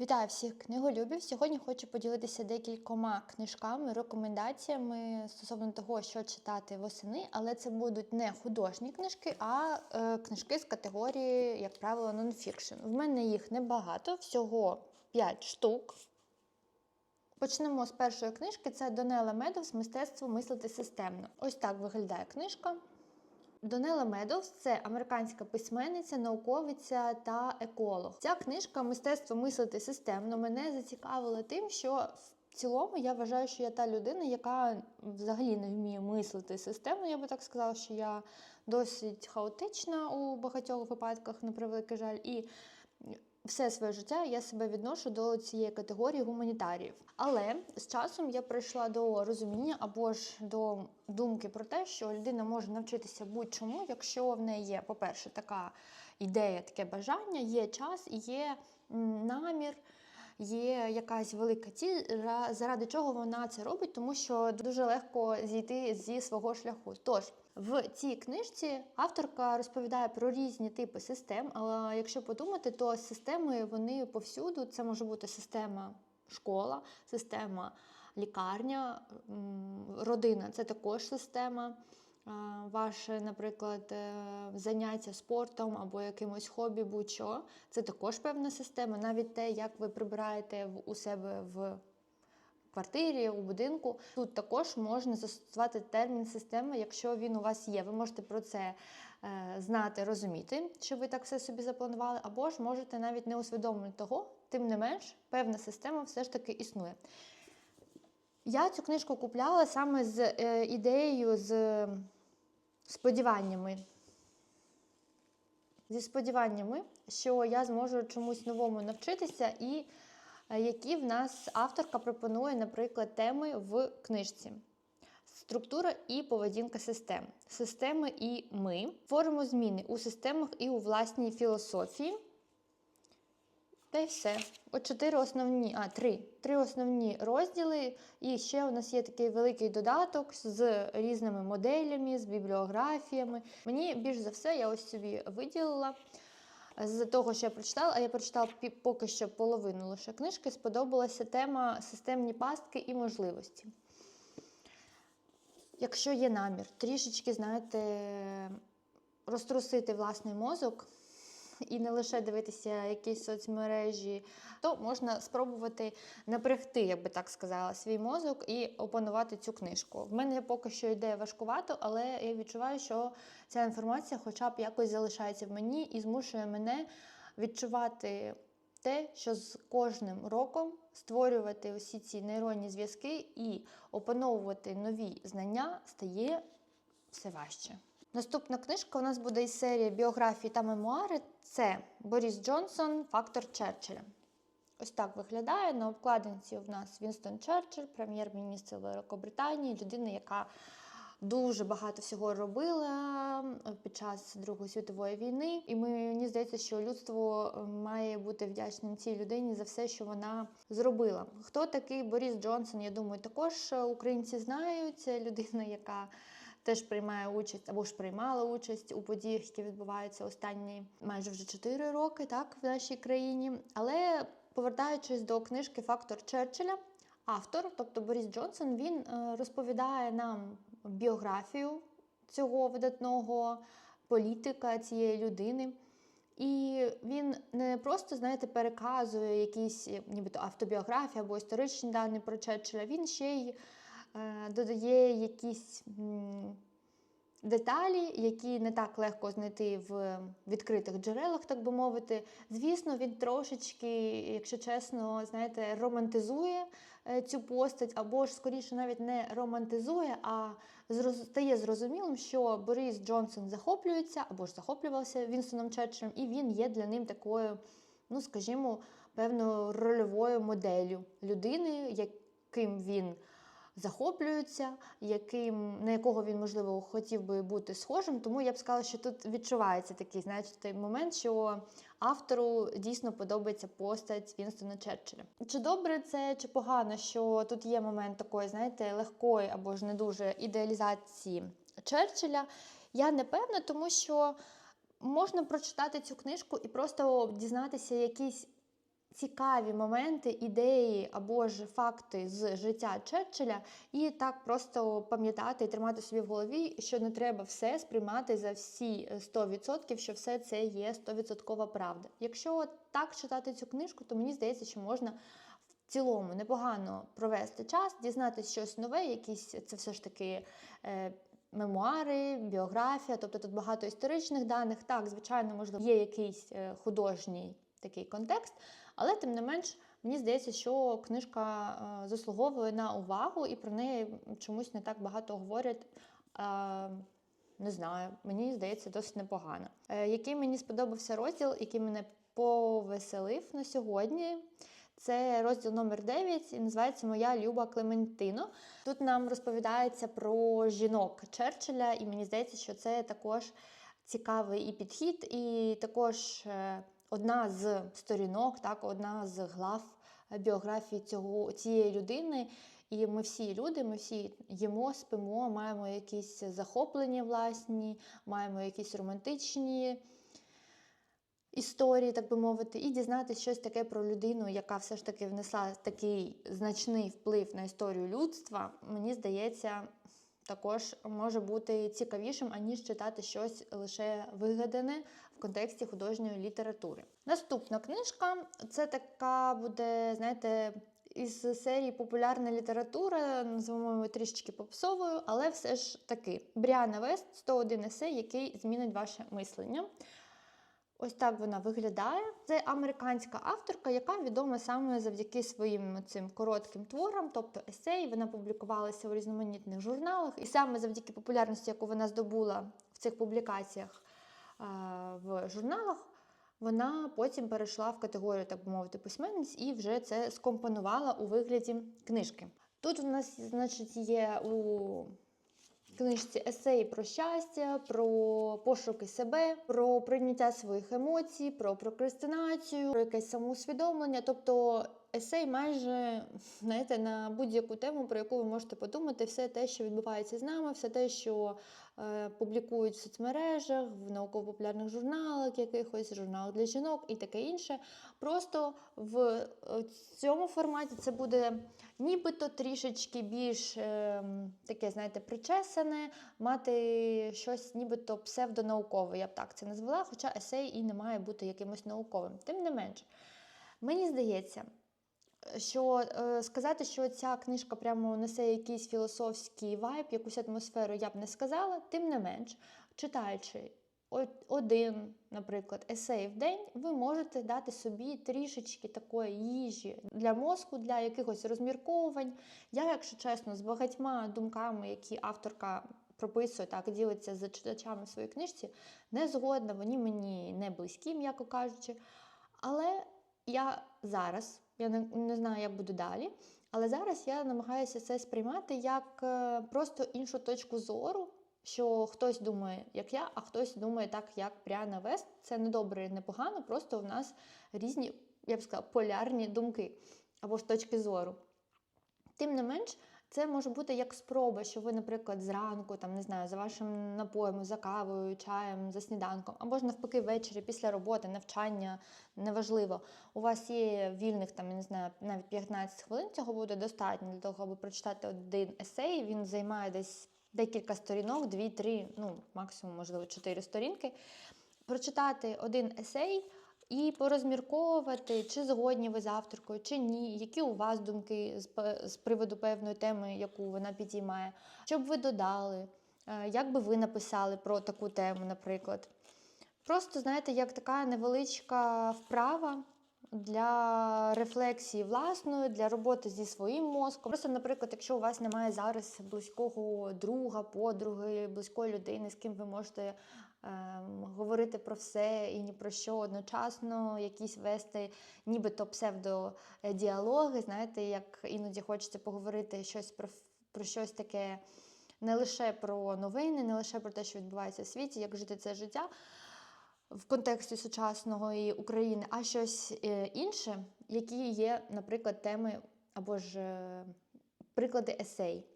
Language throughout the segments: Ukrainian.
Вітаю всіх книголюбів. Сьогодні хочу поділитися декількома книжками, рекомендаціями стосовно того, що читати восени, але це будуть не художні книжки, а е, книжки з категорії, як правило, нонфікшн. В мене їх небагато, всього 5 штук. Почнемо з першої книжки. Це Донела Медовс Мистецтво мислити системно. Ось так виглядає книжка. Донела Медовс це американська письменниця, науковиця та еколог. Ця книжка Мистецтво мислити системно мене зацікавила тим, що в цілому я вважаю, що я та людина, яка взагалі не вміє мислити системно. Я би так сказала, що я досить хаотична у багатьох випадках, на превеликий жаль. І все своє життя я себе відношу до цієї категорії гуманітаріїв. Але з часом я прийшла до розуміння або ж до думки про те, що людина може навчитися будь-чому, якщо в неї є, по-перше, така ідея, таке бажання, є час і є намір. Є якась велика ціль, заради чого вона це робить, тому що дуже легко зійти зі свого шляху. Тож в цій книжці авторка розповідає про різні типи систем, але якщо подумати, то системи вони повсюду. Це може бути система школа, система лікарня, родина це також система. Ваше, наприклад, е, заняття спортом або якимось хобі, будь-що, це також певна система. Навіть те, як ви прибираєте у себе в квартирі, у будинку. Тут також можна застосувати термін система, якщо він у вас є. Ви можете про це е, знати, розуміти, що ви так все собі запланували, або ж можете навіть не усвідомити того, тим не менш, певна система все ж таки існує. Я цю книжку купляла саме з е, ідеєю, з сподіваннями. Зі сподіваннями, що я зможу чомусь новому навчитися, і е, які в нас авторка пропонує, наприклад, теми в книжці. Структура і поведінка систем. Системи і ми. Творимо зміни у системах і у власній філософії. Та й все. От чотири основні, а три. Три основні розділи. І ще у нас є такий великий додаток з різними моделями, з бібліографіями. Мені більш за все, я ось собі виділила. З того, що я прочитала, а я прочитала поки що половину лише книжки, сподобалася тема системні пастки і можливості. Якщо є намір трішечки, знаєте, розтрусити власний мозок і не лише дивитися якісь соцмережі, то можна спробувати напрягти, я би так сказала, свій мозок і опанувати цю книжку. В мене поки що йде важкувато, але я відчуваю, що ця інформація хоча б якось залишається в мені і змушує мене відчувати те, що з кожним роком створювати усі ці нейронні зв'язки і опановувати нові знання стає все важче. Наступна книжка у нас буде із серії біографії та мемуари. Це Борис Джонсон, Фактор Черчилля. Ось так виглядає. На обкладинці у нас Вінстон Черчилль, прем'єр-міністр Великобританії, людина, яка дуже багато всього робила е, під час Другої світової війни. І мені здається, що людство е, має бути вдячним цій людині за все, що вона зробила. Хто такий Борис Джонсон? Я думаю, також е, українці знають. Це людина, яка теж приймає участь або ж приймала участь у подіях, які відбуваються останні майже вже 4 роки, так в нашій країні. Але повертаючись до книжки Фактор Черчилля, автор, тобто Борис Джонсон, він е, розповідає нам біографію цього видатного політика, цієї людини. І він не просто, знаєте, переказує якісь нібито автобіографії або історичні дані про Черчилля, він ще й додає якісь деталі, які не так легко знайти в відкритих джерелах, так би мовити. Звісно, він трошечки, якщо чесно, знаєте, романтизує е, цю постать, або ж скоріше навіть не романтизує, а стає зрозумілим, що Борис Джонсон захоплюється або ж захоплювався Вінстоном Черчиллем, і він є для ним такою, ну скажімо, певною рольовою моделлю людини, яким він захоплюється, яким, на якого він, можливо, хотів би бути схожим. Тому я б сказала, що тут відчувається такий, знаєте, той момент, що автору дійсно подобається постать Вінстона Черчилля. Чи добре це, чи погано, що тут є момент такої, знаєте, легкої або ж не дуже ідеалізації Черчилля? Я не певна, тому що можна прочитати цю книжку і просто дізнатися якісь цікаві моменти, ідеї або ж факти з життя Черчилля, і так просто пам'ятати і тримати собі в голові, що не треба все сприймати за всі 100%, що все це є 100% правда. Якщо так читати цю книжку, то мені здається, що можна в цілому непогано провести час, дізнатися щось нове, якісь це все ж таки. Е, Мемуари, біографія, тобто тут багато історичних даних. Так, звичайно, можливо, є якийсь е, художній такий контекст, але тим не менш, мені здається, що книжка е, заслуговує на увагу, і про неї чомусь не так багато говорять. Е, не знаю, мені здається, досить непогано. Е, який мені сподобався розділ, який мене повеселив на сьогодні. Це розділ номер 9 і називається Моя Люба Клементино. Тут нам розповідається про жінок Черчилля, і мені здається, що це також цікавий і підхід, і також одна з сторінок, так, одна з глав біографії цього, цієї людини. І ми всі люди, ми всі їмо, спимо, маємо якісь захоплення власні, маємо якісь романтичні історії, так би мовити, і дізнатися щось таке про людину, яка все ж таки внесла такий значний вплив на історію людства, мені здається, також може бути цікавішим, аніж читати щось лише вигадане контексті художньої літератури. Наступна книжка це така буде, знаєте, із серії популярна література, називаємо її трішечки попсовою, але все ж таки Бріана Вест 101 есе, який змінить ваше мислення. Ось так вона виглядає. Це американська авторка, яка відома саме завдяки своїм цим коротким творам, тобто есеї. Вона публікувалася у різноманітних журналах, і саме завдяки популярності, яку вона здобула в цих публікаціях в журналах, вона потім перейшла в категорію, так би мовити, письменниць і вже це скомпонувала у вигляді книжки. Тут у нас, значить, є у книжці есеї про щастя, про пошуки себе, про прийняття своїх емоцій, про прокрастинацію, про якесь самоусвідомлення. Тобто есей майже знаєте, на будь-яку тему, про яку ви можете подумати, все те, що відбувається з нами, все те, що е, публікують в соцмережах, в науково-популярних журналах, якихось журналах для жінок і таке інше. Просто в е, цьому форматі це буде нібито трішечки більш е, таке, знаєте, причесане, мати щось нібито псевдонаукове, я б так це назвала, хоча есей і не має бути якимось науковим. Тим не менш, мені здається, що е, сказати, що ця книжка прямо несе якийсь філософський вайб, якусь атмосферу я б не сказала, тим не менш, читаючи один, наприклад, есей в день, ви можете дати собі трішечки такої їжі для мозку, для якихось розмірковувань. Я, якщо чесно, з багатьма думками, які авторка прописує так, ділиться з читачами в своїй книжці, не згодна, вони мені не близькі, м'яко кажучи. Але я зараз, я не, не знаю, як буду далі, але зараз я намагаюся це сприймати як е, просто іншу точку зору що хтось думає, як я, а хтось думає так, як Пряна Вест. Це не добре і не погано, просто в нас різні, я б сказала, полярні думки або ж точки зору. Тим не менш, це може бути як спроба, що ви, наприклад, зранку, там не знаю, за вашим напоєм, за кавою, чаєм, за сніданком, або ж навпаки, ввечері після роботи, навчання, неважливо. У вас є вільних там, не знаю, навіть 15 хвилин. Цього буде достатньо для того, аби прочитати один есей. Він займає десь декілька сторінок, дві-три, ну, максимум, можливо, чотири сторінки, прочитати один есей і порозмірковувати, чи згодні ви з чи ні, які у вас думки з, приводу певної теми, яку вона підіймає, що б ви додали, е, як би ви написали про таку тему, наприклад. Просто, знаєте, як така невеличка вправа для рефлексії власної, для роботи зі своїм мозком. Просто, наприклад, якщо у вас немає зараз близького друга, подруги, близької людини, з ким ви можете говорити про все і ні про що одночасно, якісь вести, нібито псевдодіалоги, знаєте, як іноді хочеться поговорити щось про, про щось таке. Не лише про новини, не лише про те, що відбувається в світі, як жити це життя, в контексті сучасної України, а щось е, інше, які є, наприклад, теми або ж е, приклади есей.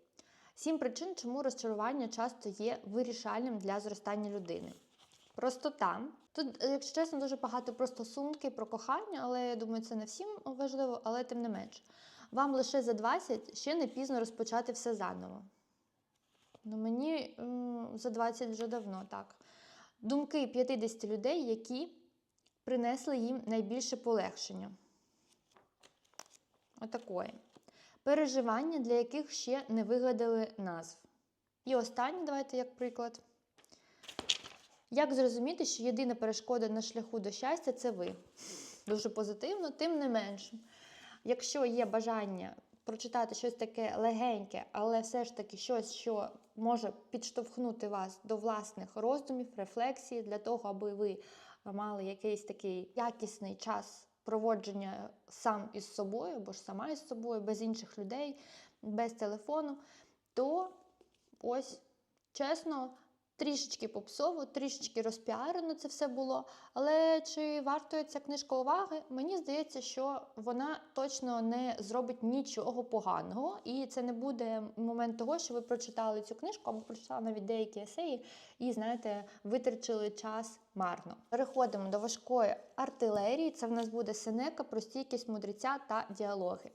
Сім причин, чому розчарування часто є вирішальним для зростання людини. Простота. Тут, е, якщо чесно, дуже багато про стосунки, про кохання, але я думаю, це не всім важливо, але тим не менш. Вам лише за 20 ще не пізно розпочати все заново. Ну, мені за 20 вже давно так. Думки 50 людей, які принесли їм найбільше полегшення. Отакої. Переживання, для яких ще не вигадали назв. І останнє, давайте як приклад. Як зрозуміти, що єдина перешкода на шляху до щастя це ви? Дуже позитивно, тим не менш. Якщо є бажання прочитати щось таке легеньке, але все ж таки щось, що може підштовхнути вас до власних роздумів, рефлексії, для того, аби ви мали якийсь такий якісний час проводження сам із собою, або ж сама із собою, без інших людей, без телефону, то ось чесно. Трішечки попсово, трішечки розпіарено це все було. Але чи вартує ця книжка уваги? Мені здається, що вона точно не зробить нічого поганого, і це не буде момент того, що ви прочитали цю книжку або прочитали навіть деякі есеї, і знаєте, витрачили час марно. Переходимо до важкої артилерії. Це в нас буде Сенека, про стійкість мудреця та діалоги.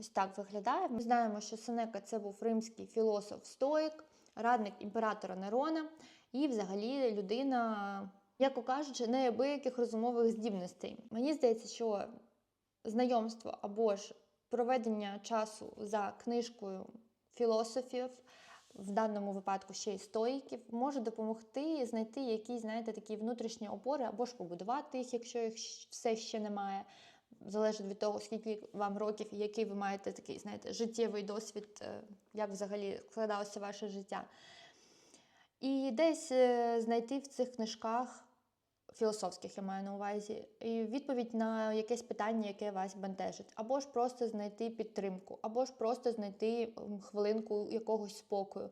Ось так виглядає. Ми знаємо, що Сенека це був римський філософ-стоїк радник імператора Нерона і, взагалі, людина, яко кажучи, неабияких розумових здібностей. Мені здається, що знайомство або ж проведення часу за книжкою філософів. В даному випадку ще й стоїків, може допомогти знайти якісь, знаєте, такі внутрішні опори, або ж побудувати їх, якщо їх все ще немає. Залежить від того, скільки вам років і який ви маєте такий, знаєте, життєвий досвід, е, як взагалі складалося ваше життя. І десь е, знайти в цих книжках філософських, я маю на увазі, і відповідь на якесь питання, яке вас бентежить, або ж просто знайти підтримку, або ж просто знайти хвилинку якогось спокою.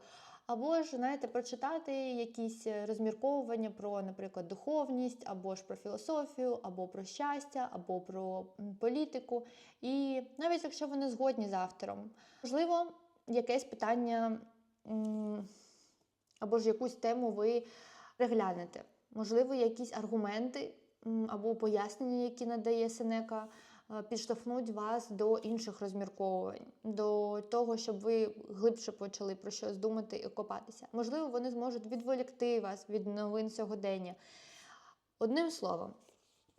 Або ж, знаєте, прочитати якісь розмірковування про, наприклад, духовність, або ж про філософію, або про щастя, або про політику. І навіть якщо ви не згодні з автором, можливо, якесь питання або ж якусь тему ви переглянете. Можливо, якісь аргументи або пояснення, які надає Сенека, підштовхнуть вас до інших розмірковувань, до того, щоб ви глибше почали про щось думати і копатися. Можливо, вони зможуть відволікти вас від новин сьогодення. Одним словом,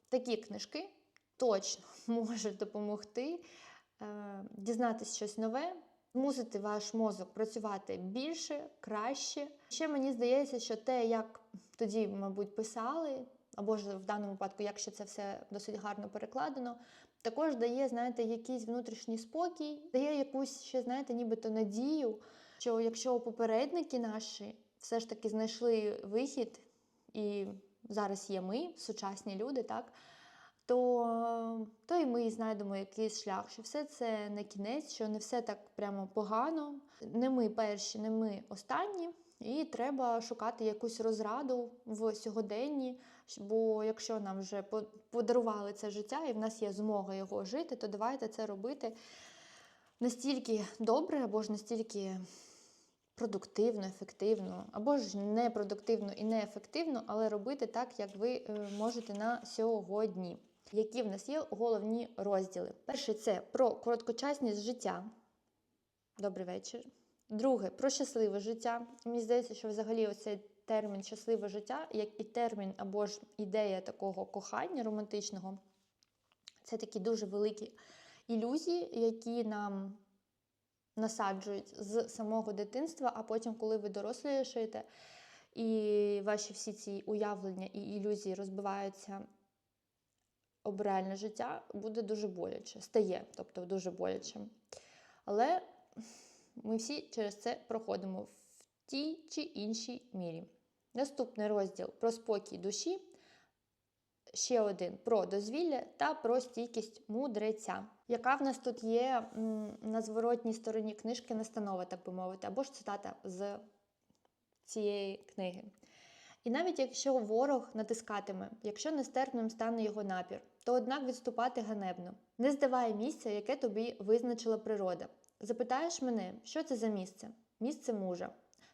такі книжки точно можуть допомогти е, дізнатися щось нове, змусити ваш мозок працювати більше, краще. Ще мені здається, що те, як тоді, мабуть, писали, або ж в даному випадку, якщо це все досить гарно перекладено, також дає, знаєте, якийсь внутрішній спокій, дає якусь ще, знаєте, нібито надію, що якщо попередники наші все ж таки знайшли вихід, і зараз є ми, сучасні люди, так, то, то і ми знайдемо якийсь шлях, що все це не кінець, що не все так прямо погано. Не ми перші, не ми останні. І треба шукати якусь розраду в сьогоденні. Бо якщо нам вже подарували це життя і в нас є змога його жити, то давайте це робити настільки добре, або ж настільки продуктивно, ефективно, або ж непродуктивно і неефективно, але робити так, як ви е, можете на сьогодні. Які в нас є головні розділи? Перший це про короткочасність життя. Добрий вечір. Друге про щасливе життя. Мені здається, що взагалі оцей термін щасливе життя, як і термін або ж ідея такого кохання романтичного, це такі дуже великі ілюзії, які нам насаджують з самого дитинства, а потім, коли ви дорослішаєте, і ваші всі ці уявлення і ілюзії розбиваються об реальне життя, буде дуже боляче, стає, тобто дуже боляче. Але ми всі через це проходимо в тій чи іншій мірі. Наступний розділ про спокій душі. Ще один про дозвілля та про стійкість мудреця. Яка в нас тут є на зворотній стороні книжки настанова, так би мовити, або ж цитата з цієї книги. І навіть якщо ворог натискатиме, якщо нестерпним стане його напір, то однак відступати ганебно. Не здавай місця, яке тобі визначила природа. Запитаєш мене, що це за місце? Місце мужа.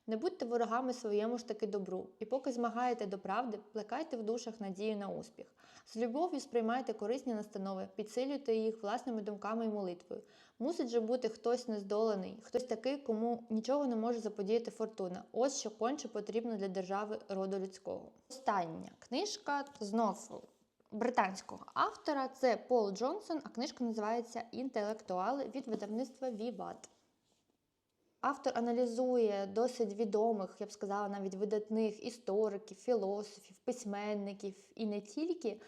Не будьте ворогами своєму ж таки добру, і поки змагаєте до правди, плекайте в душах надію на успіх. З любов'ю сприймайте корисні настанови, підсилюйте їх власними думками і молитвою. Мусить же бути хтось нездоланий, хтось такий, кому нічого не може заподіяти фортуна. Ось що конче потрібно для держави роду людського. Остання книжка знов британського автора це Пол Джонсон, а книжка називається Інтелектуали від видавництва Віват. Автор аналізує досить відомих, я б сказала, навіть видатних істориків, філософів, письменників і не тільки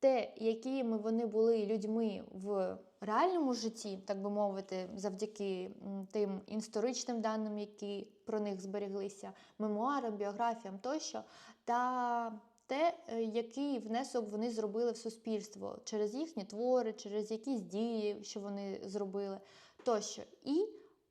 те, якими вони були людьми в реальному житті, так би мовити, завдяки тим історичним даним, які про них збереглися, мемуарам, біографіям тощо, та те, е, який внесок вони зробили в суспільство через їхні твори, через якісь дії, що вони зробили тощо. І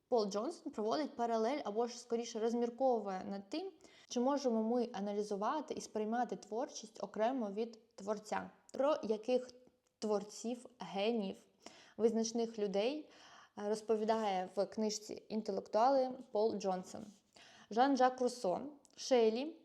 Пол Джонсон проводить паралель або ж скоріше розмірковує над тим, чи можемо ми аналізувати і сприймати творчість окремо від творця, про яких творців, генів, визначних людей е, розповідає в книжці Інтелектуали Пол Джонсон, Жан-Жак Руссо, Шейлі,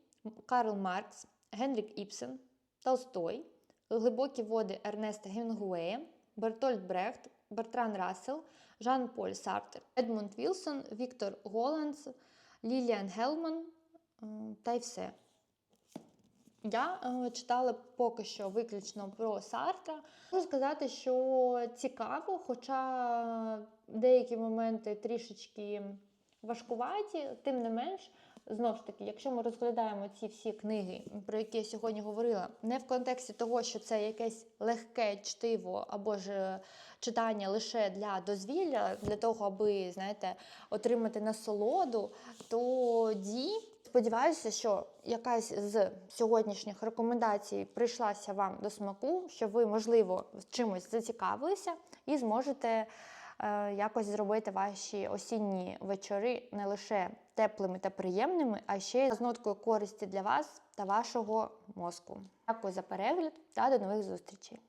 Карл Маркс, Генрік Іпсен, Толстой, Глибокі води Ернеста Гемінгуея, Бертольд Брехт, Бертран Рассел, Жан-Поль Сартер, Едмунд Вілсон, Віктор Голландс, Ліліан Гелман та й все. Я е, читала поки що виключно про Сартра. Можу сказати, що цікаво, хоча деякі моменти трішечки важкуваті, тим не менш, знову ж таки, якщо ми розглядаємо ці всі книги, про які я сьогодні говорила, не в контексті того, що це якесь легке чтиво або ж е, читання лише для дозвілля, для того, аби знаєте, отримати насолоду, тоді сподіваюся, що якась з сьогоднішніх рекомендацій прийшлася вам до смаку, що ви, можливо, чимось зацікавилися і зможете якось зробити ваші осінні вечори не лише теплими та приємними, а ще й з ноткою користі для вас та вашого мозку. Дякую за перегляд та до нових зустрічей!